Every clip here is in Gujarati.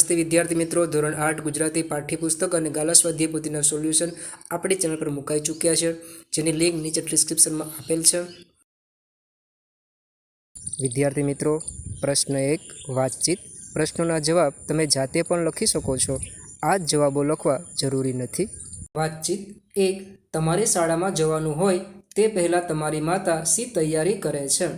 નમસ્તે વિદ્યાર્થી મિત્રો, ધોરણ આઠ ગુજરાતી પાઠ્યપુસ્તક અને ગાલા સ્વાધ્યાય પોથીના સોલ્યુશન આપણી ચેનલ પર મુકાઈ ચૂક્યા છે, જેની લિંક નીચે ડિસ્ક્રિપ્શનમાં આપેલ છે. વિદ્યાર્થી મિત્રો, પ્રશ્ન એક, વાતચીત. પ્રશ્નોના જવાબ તમે જાતે પણ લખી શકો છો. આ જ જવાબો લખવા જરૂરી નથી. વાતચીત એક, તમારે શાળામાં જવાનું હોય તે પહેલાં તમારી માતા શી તૈયારી કરે છે?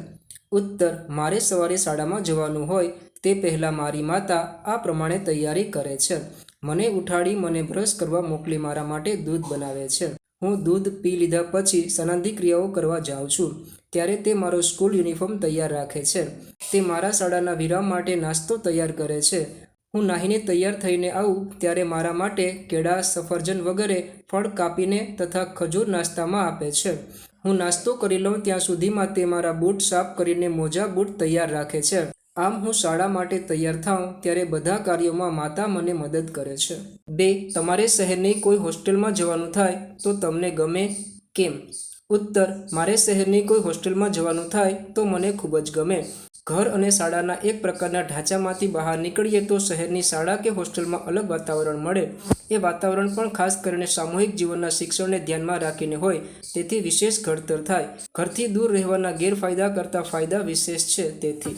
ઉત્તર, મારે સવારે શાળામાં જવાનું હોય તે પહેલાં મારી માતા આ પ્રમાણે તૈયારી કરે છે. મને ઉઠાડી મને બ્રશ કરવા મોકલી મારા માટે દૂધ બનાવે છે. હું દૂધ પી લીધા પછી સનાંધી ક્રિયાઓ કરવા જાઉં છું. ત્યારે તે મારો સ્કૂલ યુનિફોર્મ તૈયાર રાખે છે. તે મારા શાળાના વિરામ માટે નાસ્તો તૈયાર કરે છે. હું નાહીને તૈયાર થઈને આવું ત્યારે મારા માટે કેળા, સફરજન વગેરે ફળ કાપીને તથા ખજૂર નાસ્તામાં આપે છે. હું નાસ્તો કરી લઉં ત્યાં સુધીમાં તે મારા બૂટ સાફ કરીને મોજા બૂટ તૈયાર રાખે છે. આમ હું શાળા માટે તૈયાર થાઉં ત્યારે બધા કાર્યોમાં માતા મને મદદ કરે છે. બે, તમારે શહેરની કોઈ હોસ્ટેલમાં જવાનું થાય તો તમને ગમે કેમ? ઉત્તર, મારે શહેરની કોઈ હોસ્ટેલમાં જવાનું થાય તો મને ખૂબ જ ગમે. ઘર અને શાળાના એક પ્રકારના ઢાંચામાંથી બહાર નીકળીએ તો શહેરની શાળા કે હોસ્ટેલમાં અલગ વાતાવરણ મળે. એ વાતાવરણ પણ ખાસ કરીને સામૂહિક જીવનના શિક્ષણને ધ્યાનમાં રાખીને હોય, તેથી વિશેષ ઘડતર થાય. ઘરથી દૂર રહેવાના ગેરફાયદા કરતાં ફાયદા વિશેષ છે તેથી.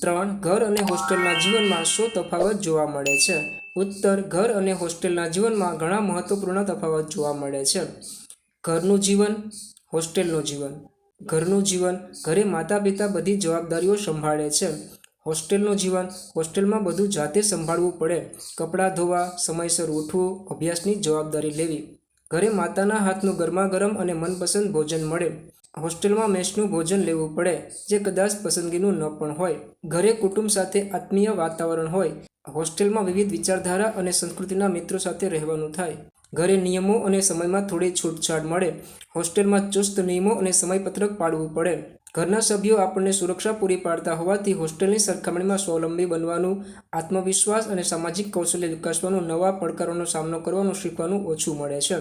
ત્રણ ઘર અને હોસ્ટેલના જીવનમાં શું તફાવત જોવા મળે છે? ઉત્તર, ઘર અને હોસ્ટેલના જીવનમાં ઘણા મહત્વપૂર્ણ તફાવત જોવા મળે છે. ઘરનું જીવન, હોસ્ટેલનું જીવન. ઘરનું જીવન ઘરે માતા પિતા બધી જવાબદારીઓ સંભાળે છે. હોસ્ટેલનું જીવન, હોસ્ટેલમાં બધું જાતે સંભાળવું પડે. કપડાં ધોવા, સમયસર ઉઠવું, અભ્યાસની જવાબદારી લેવી. ઘરે માતાના હાથનું ગરમા ગરમ અને મનપસંદ ભોજન મળે. હોસ્ટેલમાં મેસનું ભોજન લેવું પડે, જે કદાચ પસંદગીનું ન પણ હોય. ઘરે કુટુંબ સાથે આત્મીય વાતાવરણ હોય, હોસ્ટેલમાં વિવિધ વિચારધારા અને સંસ્કૃતિના મિત્રો સાથે રહેવાનું થાય. ઘરે નિયમો અને સમયમાં થોડી છૂટછાટ મળે. હોસ્ટેલમાં ચુસ્ત નિયમો અને સમયપત્રક પાળવું પડે. ઘરના સભ્યો આપણને સુરક્ષા પૂરી પાડતા હોવાથી હોસ્ટેલની સરખામણીમાં સ્વાવલંબી બનવાનું, આત્મવિશ્વાસ અને સામાજિક કૌશલ્ય વિકાસવાનું નવા પડકારોનો સામનો કરવાનું, શીખવાનું ઓછું મળે છે.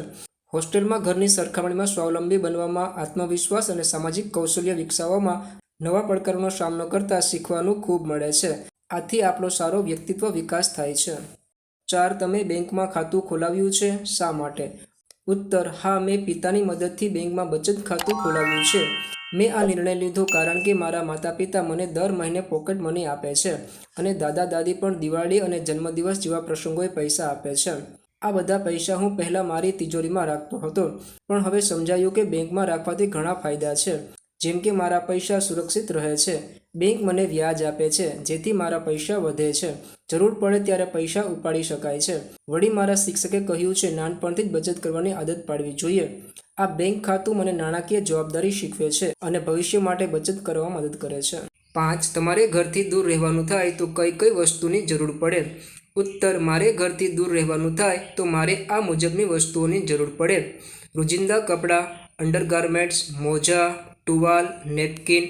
હોસ્ટેલમાં ઘરની સરખામણીમાં સ્વાવલંબી બનવામાં, આત્મવિશ્વાસ અને સામાજિક કૌશલ્ય વિકસાવવામાં નવા પડકારોનો સામનો કરતાં શીખવાનું ખૂબ મળે છે. આથી આપણો સારો વ્યક્તિત્વ વિકાસ થાય છે. ચાર, તમે બેંકમાં ખાતું ખોલાવ્યું છે? શા માટે? ઉત્તર, હા, મેં પિતાની મદદથી બેંકમાં બચત ખાતું ખોલાવ્યું છે. મેં આ નિર્ણય લીધો કારણ કે મારા માતા પિતા મને દર મહિને પોકેટ મની આપે છે અને દાદા દાદી પણ દિવાળી અને જન્મદિવસ જેવા પ્રસંગોએ પૈસા આપે છે. આ બધા પૈસા હું પહેલાં મારી તિજોરીમાં રાખતો હતો. પણ હવે સમજાયું કે બેંકમાં રાખવાથી ઘણા ફાયદા છે. જેમ કે મારા પૈસા સુરક્ષિત રહે છે. બેંક મને વ્યાજ આપે છે, જેથી મારા પૈસા વધે છે. જરૂર પડે ત્યારે પૈસા ઉપાડી શકાય છે. વળી મારા શિક્ષકે કહ્યું છે, નાનપણથી જ બચત કરવાની આદત પાડવી જોઈએ. આ બેંક ખાતું મને નાણાકીય જવાબદારી શીખવે છે અને ભવિષ્ય માટે બચત કરવા મદદ કરે છે. પાંચ. તમારે ઘરથી દૂર રહેવાનું થાય તો કઈ કઈ વસ્તુની જરૂર પડે. ઉત્તર, મારે ઘરથી દૂર રહેવાનું થાય તો મારે આ મુજબની વસ્તુઓની જરૂર પડે. રોજિંદા કપડાં, અંડરગાર્મેન્ટ્સ, મોજા, ટુવાલ, નેપકિન,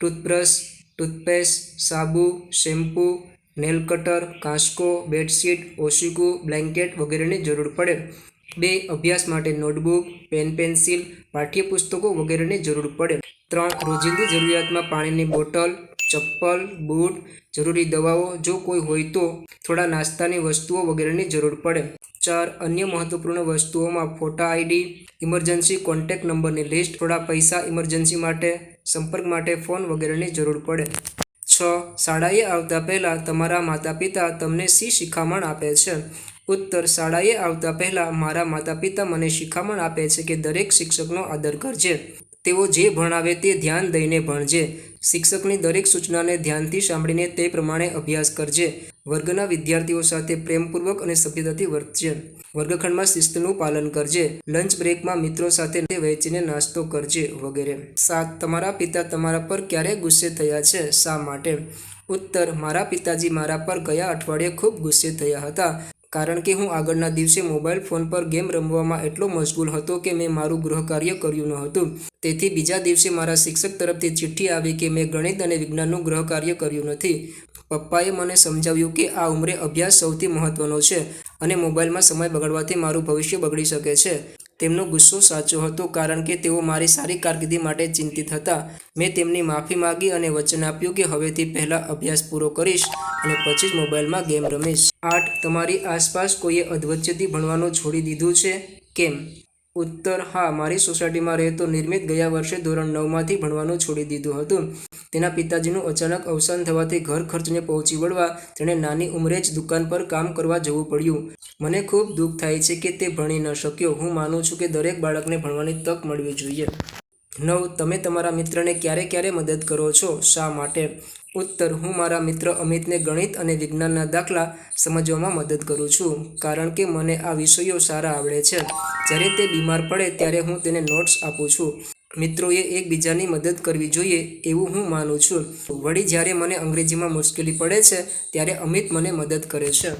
ટૂથબ્રશ, ટૂથપેસ્ટ, સાબુ, શેમ્પૂ, નેલ કટર, કાંસકો, બેડશીટ ઓશિકુ બ્લેન્કેટ વગેરેની જરૂર પડે. બે, અભ્યાસ માટે નોટબુક, પેન, પેન્સિલ, પાઠ્યપુસ્તકો વગેરેની જરૂર પડે. ત્રણ રોજિંદી જરૂરિયાતમાં પાણીની બોટલ, ચપ્પલ, બૂટ, જરૂરી દવાઓ, જો કોઈ હોય તો થોડા નાસ્તાની વસ્તુઓ વગેરેની જરૂર પડે. ચાર અન્ય મહત્વપૂર્ણ વસ્તુઓમાં ફોટા આઈડી, ઇમરજન્સી કોન્ટેક્ટ નંબરની લિસ્ટ, થોડા પૈસા ઇમરજન્સી માટે, સંપર્ક માટે ફોન વગેરેની જરૂર પડે. છ, શાળાએ આવતા પહેલાં તમારા માતા પિતા તમને શી શિખામણ આપે છે? ઉત્તર, શાળાએ આવતા પહેલાં મારા માતા પિતા મને શિખામણ આપે છે કે દરેક શિક્ષકનો આદર કરજે. તેઓ જે ભણાવે તે ધ્યાન દઈને ભણજે. શિક્ષકની દરેક સૂચનાને ધ્યાનથી સાંભળીને તે પ્રમાણે અભ્યાસ કરજે. વર્ગના વિદ્યાર્થીઓ સાથે પ્રેમપૂર્વક અને સભ્યતાથી વર્તજે. વર્ગખંડમાં શિસ્તનું પાલન કરજે. લંચ બ્રેકમાં મિત્રો સાથે વહેંચીને નાસ્તો કરજે વગેરે. સાત તમારા પિતા તમારા પર ક્યારે ગુસ્સે થયા છે? શા માટે? ઉત્તર, મારા પિતાજી મારા પર ગયા અઠવાડિયે ખૂબ ગુસ્સે થયા હતા. કારણ કે હું આગળના દિવસે મોબાઈલ ફોન પર ગેમ રમવામાં એટલો મશગુલ હતો કે મેં મારું ગૃહ કાર્ય કર્યું ન હતું. તેથી બીજા દિવસે મારા શિક્ષક તરફથી ચિઠ્ઠી આવી કે મેં ગણિત અને વિજ્ઞાનનું ગૃહ કાર્ય કર્યું નથી. પપ્પાએ મને સમજાવ્યું કે આ ઉંમરે અભ્યાસ સૌથી મહત્ત્વનો છે અને મોબાઈલમાં સમય બગાડવાથી મારું ભવિષ્ય બગડી શકે છે. તેમનો ગુસ્સો સાચો હતો કારણ કે તેઓ મારી સારી કારકિર્દી માટે ચિંતિત હતા. મેં તેમની માફી માગી અને વચન આપ્યું કે હવેથી પહેલાં અભ્યાસ પૂરો કરીશ અને પછી જ મોબાઈલમાં ગેમ રમીશ. આઠ તમારી આસપાસ કોઈએ અધવચ્ચેથી ભણવાનું છોડી દીધું છે? કેમ? ઉત્તર, હા, મારી સોસાયટીમાં રહેતો નિર્મિત ગયા વર્ષે ધોરણ નવમાંથી ભણવાનું છોડી દીધું હતું. તેના પિતાજીનું અચાનક અવસાન થવાથી ઘર ખર્ચને પહોંચી વળવા તેણે નાની ઉંમરે જ દુકાન પર કામ કરવા જવું પડ્યું. મને ખૂબ દુઃખ થાય છે કે તે ભણી ન શક્યો. હું માનું છું કે દરેક બાળકને ભણવાની તક મળવી જોઈએ. નવ, તમે તમારા મિત્રને ક્યારે ક્યારે મદદ કરો છો? શા માટે? ઉત્તર હું મારા મિત્ર અમિતને ગણિત અને વિજ્ઞાનના દાખલા સમજવામાં મદદ કરું છું, કારણ કે મને આ વિષયો સારા આવડે છે. જ્યારે તે બીમાર પડે ત્યારે હું તેને નોટ્સ આપું છું. મિત્રોએ એકબીજાની મદદ કરવી જોઈએ એવું હું માનું છું. વળી જ્યારે મને અંગ્રેજીમાં મુશ્કેલી પડે છે, ત્યારે અમિત મને મદદ કરે છે.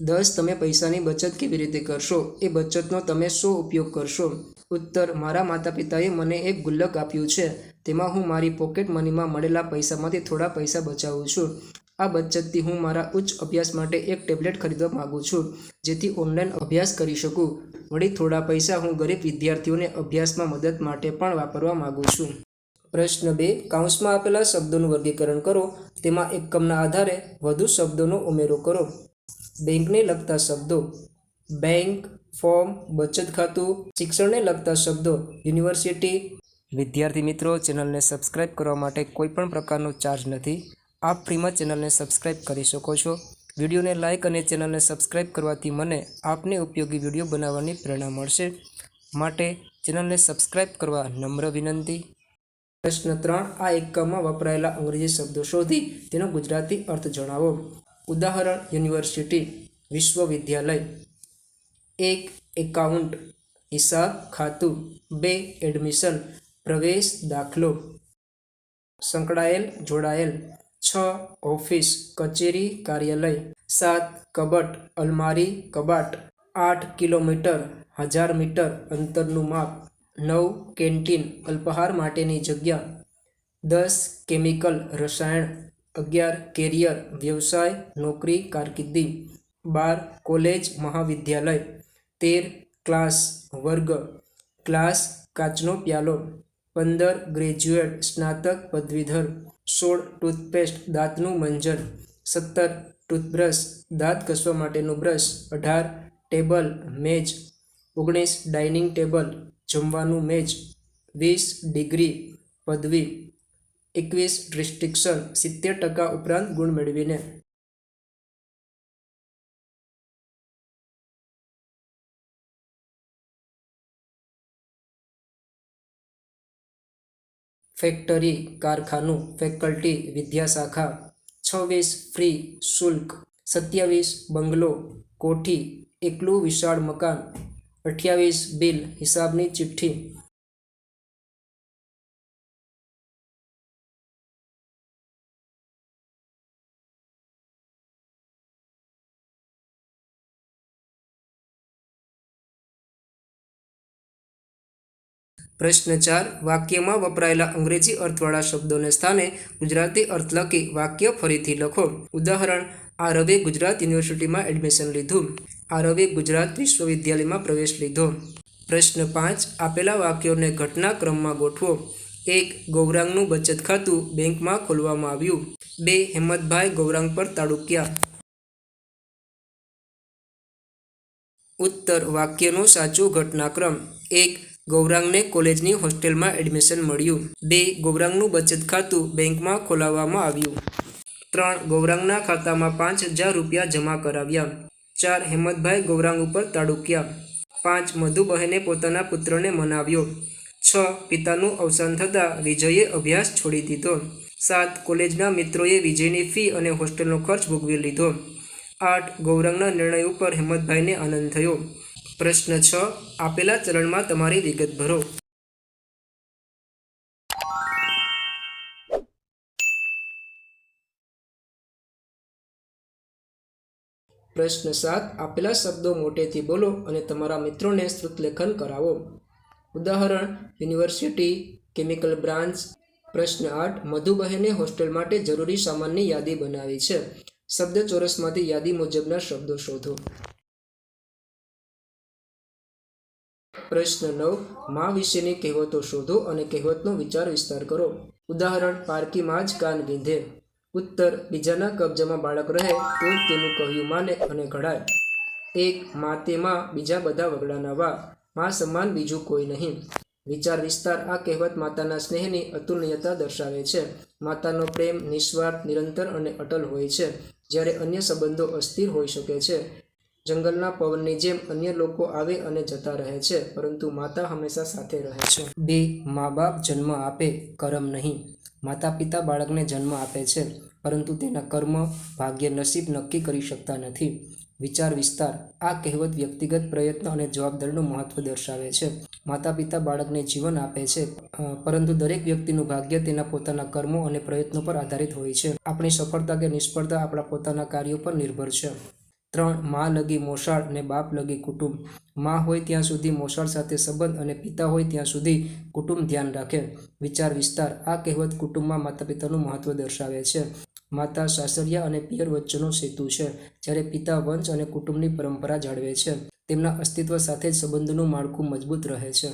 દસ, તમે પૈસાની બચત કેવી રીતે કરશો? એ બચતનો તમે શું ઉપયોગ કરશો? ઉત્તર, મારા માતા પિતાએ મને એક ગુલ્લક આપ્યું છે. તેમાં હું મારી પોકેટ મનીમાં મળેલા પૈસામાંથી થોડા પૈસા બચાવું છું. આ બચતથી હું મારા ઉચ્ચ અભ્યાસ માટે એક ટેબ્લેટ ખરીદવા માગું છું, જેથી ઓનલાઈન અભ્યાસ કરી શકું. વળી થોડા પૈસા હું ગરીબ વિદ્યાર્થીઓને અભ્યાસમાં મદદ માટે પણ વાપરવા માગું છું. પ્રશ્ન બે, કાઉન્સમાં આપેલા શબ્દોનું વર્ગીકરણ કરો. તેમાં એકમના આધારે વધુ શબ્દોનો ઉમેરો કરો. બેંકને લગતા શબ્દો. બેંક ફોર્મ, બચત ખાતું, શિક્ષણને લગતા શબ્દો, યુનિવર્સિટી. વિદ્યાર્થી મિત્રો, ચેનલને સબસ્ક્રાઇબ કરવા માટે કોઈપણ પ્રકારનો ચાર્જ નથી. આપ ફ્રીમાં ચેનલને સબસ્ક્રાઇબ કરી શકો છો. વિડીયોને લાઇક અને ચેનલને સબસ્ક્રાઇબ કરવાથી મને આપને ઉપયોગી વીડિયો બનાવવાની પ્રેરણા મળશે. માટે ચેનલને સબસ્ક્રાઇબ કરવા નમ્ર વિનંતી. પ્રશ્ન ત્રણ, આ એકમમાં વપરાયેલા અંગ્રેજી શબ્દો શોધી તેનો ગુજરાતી અર્થ જણાવો. ઉદાહરણ, યુનિવર્સિટી, વિશ્વવિદ્યાલય. એક એકાઉન્ટ હિસાબ ખાતું, બે એડમિશન, પ્રવેશ દાખલો, સંકળાયેલ, જોડાયેલ, છ ઓફિસ, કચેરી, કાર્યાલય, સાત કબટ, અલમારી, કબાટ, આઠ કિલોમીટર, હજાર મીટર અંતરનું માપ, નવ કેન્ટીન, અલ્પાહાર માટેની જગ્યા, દસ કેમિકલ રસાયણ, અગિયાર કેરિયર, વ્યવસાય, નોકરી, કારકિર્દી, બાર કોલેજ, મહાવિદ્યાલય તેર ક્લાસ વર્ગ ક્લાસ કાચનો પ્યાલો, પંદર ગ્રેજ્યુએટ સ્નાતક પદવીધર, સોળ ટૂથપેસ્ટ દાંતનું મંજન, સત્તર ટૂથબ્રશ દાંત ઘસવા માટેનું બ્રશ, અઢાર ટેબલ મેજ, ઓગણીસ ડાઇનિંગ ટેબલ જમવાનું મેજ, વીસ ડિગ્રી પદવી, એકવીસ રિસ્ટ્રિક્શન, સિત્તેર ટકા ઉપરાંત ગુણ મેળવીને ફેક્ટરી, કારખાનું, ફેકલ્ટી, વિદ્યાશાખા, છવ્વીસ ફ્રી શુલ્ક, સત્યાવીસ બંગલો, કોઠી, એકલું વિશાળ મકાન, અઠ્યાવીસ બિલ, હિસાબની ચિઠ્ઠી પ્રશ્ન ચાર વાક્યમાં વપરાયેલા અંગ્રેજી અર્થવાળા શબ્દોને સ્થાને ગુજરાતી અર્થ લખી વાક્ય ફરીથી લખો. ઉદાહરણ, આ રવે ગુજરાત યુનિવર્સિટીમાં એડમિશન લીધું. આ રવે ગુજરાત વિશ્વવિદ્યાલયમાં પ્રવેશ લીધો. પ્રશ્ન પાંચ, આપેલા વાક્યોને ઘટનાક્રમમાં ગોઠવો. એક, ગૌરાંગનું બચત ખાતું બેંકમાં ખોલવામાં આવ્યું. બે, હેમતભાઈ ગૌરાંગ પર તાડુક્યા ઉત્તર, વાક્યનો સાચો ઘટનાક્રમ. એક ગૌરાંગને કોલેજની હોસ્ટેલમાં એડમિશન મળ્યું. બે, ગૌરાંગનું બચત ખાતું બેંકમાં ખોલાવવામાં આવ્યું. ત્રણ, ગૌરાંગના ખાતામાં પાંચ હજાર રૂપિયા જમા કરાવ્યા. ચાર, હેમંતભાઈ ગૌરાંગ ઉપર તાડુક્યા. પાંચ, મધુબહેને પોતાના પુત્રને મનાવ્યો. છ, પિતાનું અવસાન થતાં વિજયે અભ્યાસ છોડી દીધો. સાત, કોલેજના મિત્રોએ વિજયની ફી અને હોસ્ટેલનો ખર્ચ ભોગવી લીધો. આઠ, ગૌરાંગના નિર્ણય ઉપર હેમંતભાઈને આનંદ થયો. પ્રશ્ન છ. આપેલા ચલણમાં તમારી વિગત ભરો. પ્રશ્ન સાત. આપેલા શબ્દો મોટેથી બોલો અને તમારા મિત્રોને શ્રુતલેખન કરાવો. ઉદાહરણ, યુનિવર્સિટી, કેમિકલ બ્રાન્ચ. પ્રશ્ન આઠ. મધુબહેને હોસ્ટેલ માટે જરૂરી સામાનની યાદી બનાવી છે. શબ્દ ચોરસમાંથી યાદી મુજબના શબ્દો શોધો. પ્રશ્ન નવમાં વિશેની કહેવતો શોધો અને કહેવતનો વિચાર વિસ્તાર કરો. ઉદાહરણ, પારકીમાં જ કાન ગીંધે ઉત્તર, બીજાના કબજામાં બાળક રહે તો તેનું કહ્યું માને અને ઘડાય. એક માતેમાં બીજા બધા વગડાના વા મા સમાન બીજું કોઈ નહીં. વિચાર વિસ્તાર આ કહેવત માતાના સ્નેહની અતુલનીયતા દર્શાવે છે. માતાનો પ્રેમ નિસ્વાર્થ, નિરંતર અને અટલ હોય છે. જ્યારે અન્ય સંબંધો અસ્થિર હોઈ શકે છે. જંગલના પવનની જેમ અન્ય લોકો આવે અને જતા રહે છે, પરંતુ માતા હંમેશા સાથે રહે છે. બે મા બાપ જન્મ આપે, કરમ નહીં. માતા પિતા બાળકને જન્મ આપે છે, પરંતુ તેના કર્મ ભાગ્ય નસીબ નક્કી કરી શકતા નથી. વિચાર વિસ્તાર. આ કહેવત વ્યક્તિગત પ્રયત્ન અને જવાબદારીનું મહત્વ દર્શાવે છે. માતા પિતા બાળકને જીવન આપે છે પરંતુ દરેક વ્યક્તિનું ભાગ્ય તેના પોતાના કર્મો અને પ્રયત્નો પર આધારિત હોય છે. આપણી સફળતા કે નિષ્ફળતા આપણા પોતાના કાર્યો પર નિર્ભર છે. ત્રણ, મા લગી મોસાળ અને બાપ લગી કુટુંબ. મા હોય ત્યાં સુધી મોસાળ સાથે સંબંધ અને પિતા હોય ત્યાં સુધી કુટુંબ ધ્યાન રાખે. વિચાર વિસ્તાર. આ કહેવત કુટુંબમાં માતા પિતાનું મહત્વ દર્શાવે છે. માતા સાસરિયા અને પિયર વચ્ચેનો સેતુ છે, જ્યારે પિતા વંશ અને કુટુંબની પરંપરા જાળવે છે. તેમના અસ્તિત્વ સાથે જ સંબંધનું માળખું મજબૂત રહે છે.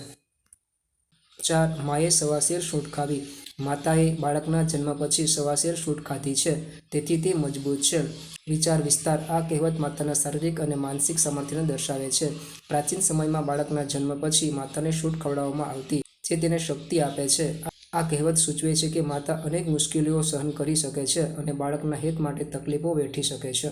ચાર, માએ સવાશેર શૂટ ખાવી. માતાએ બાળકના જન્મ પછી સવાશેર શૂટ ખાધી છે. તેથી તે મજબૂત છે. વિચાર, વિસ્તાર આ કહેવત માતાના શારીરિક અને માનસિક સામર્થ્યને દર્શાવે છે. પ્રાચીન સમયમાં બાળકના જન્મ પછી માતાને શૂટ ખવડાવવામાં આવતી જે તેને શક્તિ આપે છે. આ કહેવત સૂચવે છે કે માતા અનેક મુશ્કેલીઓ સહન કરી શકે છે અને બાળકના હિત માટે તકલીફો વેઠી શકે છે.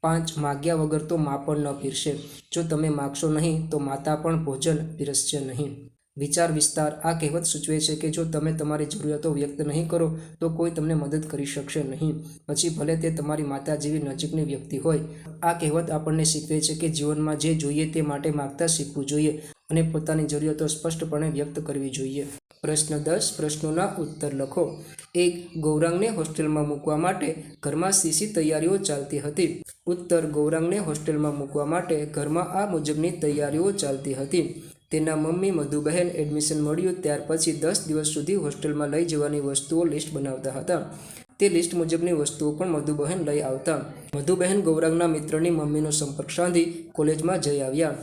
પાંચ, માગ્યા વગર તો મા પણ ન પીરશે. જો તમે માગશો નહીં, તો માતા પણ ભોજન પીરસશે નહીં. વિચાર, વિસ્તાર આ કહેવત સૂચવે છે કે જો તમે તમારી જરૂરિયાતો વ્યક્ત નહીં કરો, તો કોઈ તમને મદદ કરી શકશે નહીં. પછી ભલે તે તમારી માતા જેવી નજીકની વ્યક્તિ હોય. આ કહેવત આપણને શીખવે છે કે જીવનમાં જે જોઈએ તે માટે માગતા શીખવું જોઈએ અને પોતાની જરૂરિયાતો સ્પષ્ટપણે વ્યક્ત કરવી જોઈએ. પ્રશ્ન દસ, પ્રશ્નોના ઉત્તર લખો. એક, ગૌરાંગને હોસ્ટેલમાં મૂકવા માટે ઘરમાં સીસી તૈયારીઓ ચાલતી હતી? ઉત્તર, ગૌરાંગને હોસ્ટેલમાં મૂકવા માટે ઘરમાં આ મુજબની તૈયારીઓ ચાલતી હતી. તેના મમ્મી મધુબહેન એડમિશન મળ્યું ત્યાર પછી દસ દિવસ સુધી હોસ્ટેલમાં લઈ જવાની વસ્તુઓ લિસ્ટ બનાવતા હતા. તે લિસ્ટ મુજબની વસ્તુઓ પણ મધુબહેન લઈ આવતા. મધુબહેન ગૌરાંગના મિત્રની મમ્મીનો સંપર્ક સાધી કોલેજમાં જઈ આવ્યા.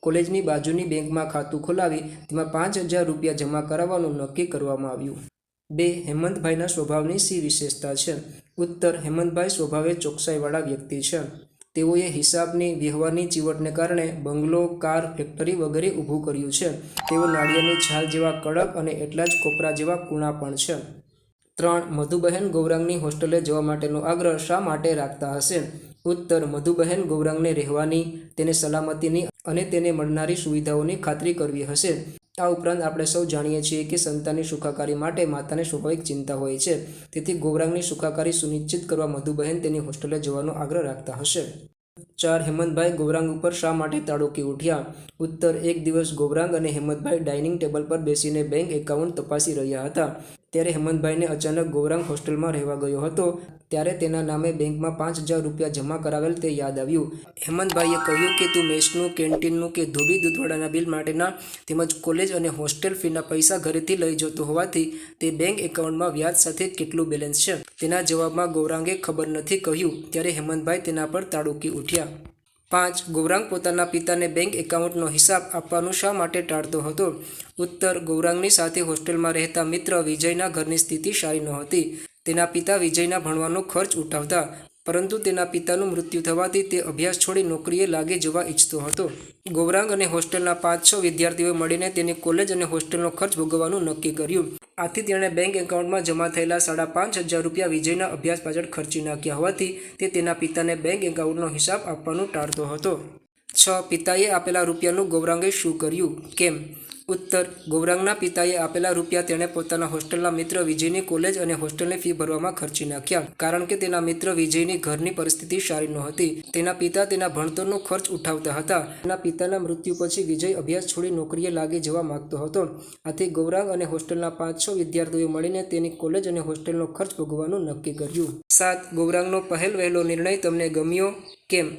કોલેજની બાજુની બેંકમાં ખાતું ખોલાવી તેમાં પાંચ હજાર રૂપિયા જમા કરાવવાનું નક્કી કરવામાં આવ્યું. બે, હેમંતભાઈના સ્વભાવની સી વિશેષતા છે. ઉત્તર, હેમંતભાઈ સ્વભાવે ચોકસાઈવાળા વ્યક્તિ છે. તેઓએ હિસાબની વ્યવહારની ચીવટને કારણે બંગલો, કાર, ફેક્ટરી વગેરે ઊભું કર્યું છે. તેઓ નાળિયેરની છાલ જેવા કડક અને એટલા જ કોપરા જેવા કૂણા પણ છે. ત્રણ, મધુબહેન ગૌરાંગની હોસ્ટેલે જવા માટેનો આગ્રહ શા માટે રાખતા હશે? ઉત્તર, મધુબહેન ગૌરાંગને રહેવાની, તેને સલામતીની અને તેને મળનારી સુવિધાઓની ખાતરી કરવી હશે. આ ઉપરાંત આપણે સૌ જાણીએ છીએ કે સંતાનની સુખાકારી માટે માતાને સ્વાભાવિક ચિંતા હોય છે. તેથી ગૌરાંગની સુખાકારી સુનિશ્ચિત કરવા મધુબહેન તેની હોસ્ટેલે જવાનો આગ્રહ રાખતા હશે. ચાર હેમંતભાઈ ગૌરાંગ ઉપર શા માટે તાડોકી ઉઠ્યા? ઉત્તર, એક દિવસ ગૌરાંગ અને હેમંતભાઈ ડાઇનિંગ ટેબલ પર બેસીને બેંક એકાઉન્ટ તપાસી રહ્યા હતા. ત્યારે હેમંતભાઈને અચાનક ગૌરાંગ હોસ્ટેલમાં રહેવા ગયો હતો. ત્યારે તેના નામે બેંકમાં પાંચ હજાર રૂપિયા જમા કરાવેલ તે યાદ આવ્યું. હેમંતભાઈએ કહ્યું કે તું મેસનું, કેન્ટીનનું કે ધોબી દૂધવાડાના બિલ માટેના તેમજ કોલેજ અને હોસ્ટેલ ફીના પૈસા ઘરેથી લઈ જતો હોવાથી તે બેંક એકાઉન્ટમાં વ્યાજ સાથે કેટલું બેલેન્સ છે? તેના જવાબમાં ગૌરાંગે ખબર નથી કહ્યું. ત્યારે હેમંતભાઈ તેના પર તાળુકી ઉઠ્યા. પાંચ, ગૌરાંગ પોતાના પિતાને બેંક એકાઉન્ટનો હિસાબ આપવાનું શા માટે ટાળતો હતો? ઉત્તર, ગૌરાંગની સાથે હોસ્ટેલમાં રહેતા મિત્ર વિજયના ઘરની સ્થિતિ સારી નહોતી. તેના પિતા વિજયના ભણવાનો ખર્ચ ઉઠાવતા પરંતુ તેના પિતાનું મૃત્યુ થવાથી તે અભ્યાસ છોડી નોકરીએ લાગી જવા ઈચ્છતો હતો. ગૌરાંગ અને હોસ્ટેલના પાંચ છ વિદ્યાર્થીઓ મળીને તેને કોલેજ અને હોસ્ટેલનો ખર્ચ ભોગવવાનું નક્કી કર્યું. આથી તેણે બેંક એકાઉન્ટમાં જમા થયેલા સાડા પાંચ હજાર રૂપિયા વિજયના અભ્યાસ પાછળ ખર્ચી નાખ્યા હોવાથી તે તેના પિતાને બેંક એકાઉન્ટનો હિસાબ આપવાનું ટાળતો હતો. છ પિતાએ આપેલા રૂપિયાનું ગૌરાંગે શું કર્યું? કેમ? ઉત્તર. ગૌરાંગના પિતાએ આપેલા રૂપિયા તેણે પોતાના હોસ્ટેલના મિત્ર વિજયની કોલેજ અને હોસ્ટેલની ફી ભરવામાં ખર્ચી નાખ્યા. કારણ કે તેના મિત્ર વિજયની ઘરની પરિસ્થિતિ સારી નહોતી. તેના પિતા તેના ભણતરનો ખર્ચ ઉઠાવતા હતા. તેના પિતાના મૃત્યુ પછી વિજય અભ્યાસ છોડી નોકરીએ લાગી જવા માંગતો હતો. આથી ગૌરાંગ અને હોસ્ટેલના પાંચ છ વિદ્યાર્થીઓ મળીને તેની કોલેજ અને હોસ્ટેલનો ખર્ચ ભોગવવાનું નક્કી કર્યું. સાત. ગૌરાંગનો પહેલ વહેલો નિર્ણય તમને ગમ્યો? કેમ?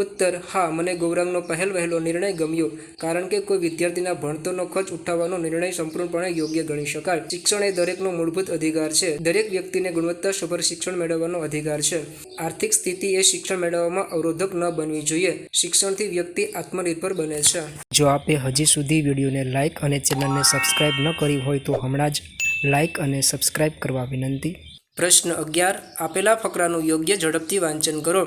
ઉત્તર, હા, મને ગૌરાંગનો પહેલ વહેલો નિર્ણય ગમ્યો, કારણ કે કોઈ વિદ્યાર્થીના ભણતરનો ખર્ચ ઉઠાવવાનો નિર્ણય સંપૂર્ણપણે યોગ્ય ગણી શકાય. શિક્ષણ એ દરેકનો મૂળભૂત અધિકાર છે. દરેક વ્યક્તિને ગુણવત્તાસભર શિક્ષણ મેળવવાનો અધિકાર છે. આર્થિક સ્થિતિ એ શિક્ષણ મેળવવામાં અવરોધક ન બનવી જોઈએ. શિક્ષણથી વ્યક્તિ આત્મનિર્ભર બને છે. જો આપે હજી સુધી વિડીયોને લાઇક અને ચેનલને સબસ્ક્રાઇબ ન કરી હોય તો હમણાં જ લાઇક અને સબસ્ક્રાઇબ કરવા વિનંતી. પ્રશ્ન અગિયાર, આપેલા ફકરાનું યોગ્ય ઝડપથી વાંચન કરો.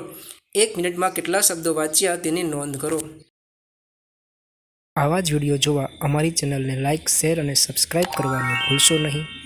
એક મિનિટમાં કેટલા શબ્દો વાંચ્યા તેની નોંધ કરો. આવા જ વીડિયો જોવા અમારી ચેનલને લાઇક શેર અને સબસ્ક્રાઇબ કરવાનું ભૂલશો નહીં.